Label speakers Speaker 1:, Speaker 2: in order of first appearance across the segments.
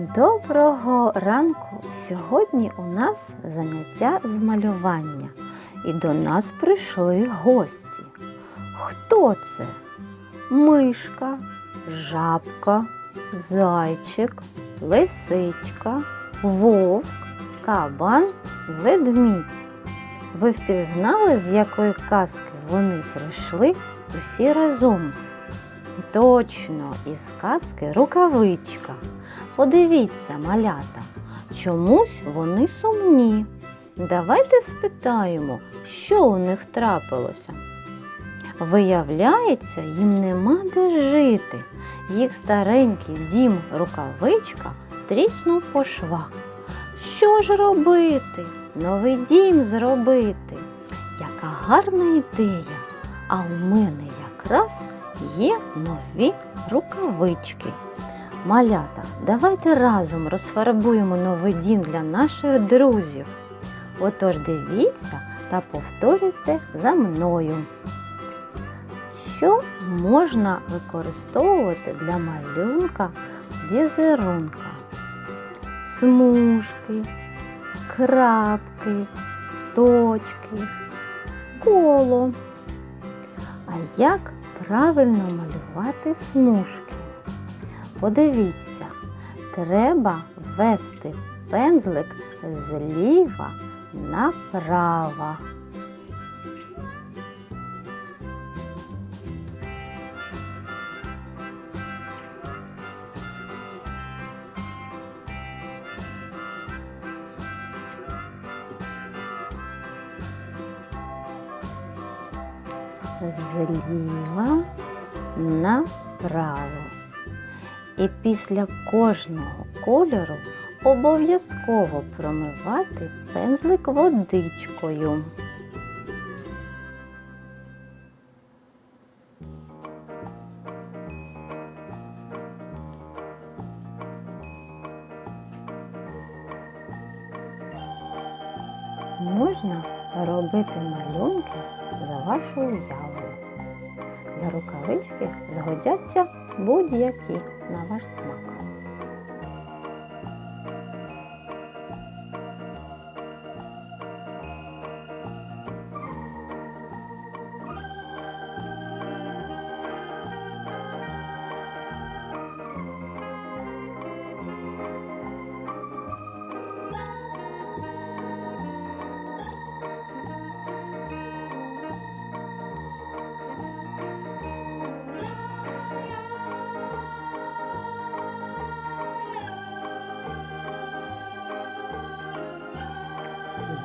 Speaker 1: Доброго ранку! Сьогодні у нас заняття з малювання. І до нас прийшли гості. Хто це? Мишка, жабка, зайчик, лисичка, вовк, кабан, ведмідь. Ви впізнали, з якої казки вони прийшли усі разом? Точно, із казки рукавичка. Подивіться, малята, чомусь вони сумні. Давайте спитаємо, що у них трапилося. Виявляється, їм нема де жити. Їх старенький дім рукавичка тріснув по швах. Що ж робити? Новий дім зробити. Яка гарна ідея! А у мене якраз є нові рукавички. Малята, давайте разом розфарбуємо новий дім для наших друзів. Отож дивіться та повторюйте за мною. Що можна використовувати для малюнка візерунка? Смужки, крапки, точки, коло. А як правильно малювати смужки? Подивіться, треба ввести пензлик зліва направо. Зліва направо. І після кожного кольору обов'язково промивати пензлик водичкою. Можна робити малюнки за вашою уявою. Рукавички згодяться будь-які на ваш смак.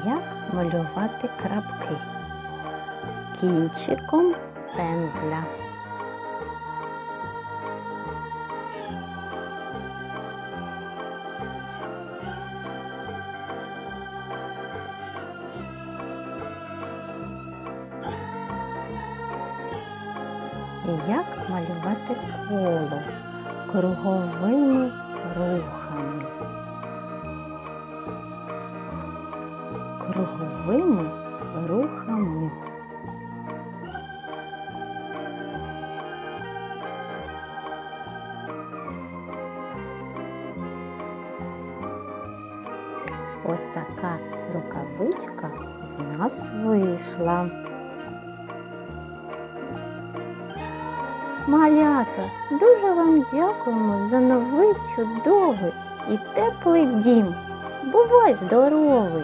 Speaker 1: Як малювати крапки? Кінчиком пензля. Як малювати коло круговими рухами? Круговими рухами. Ось така рукавичка в нас вийшла. Малята, дуже вам дякуємо за новий чудовий і теплий дім. Бувай здоровий!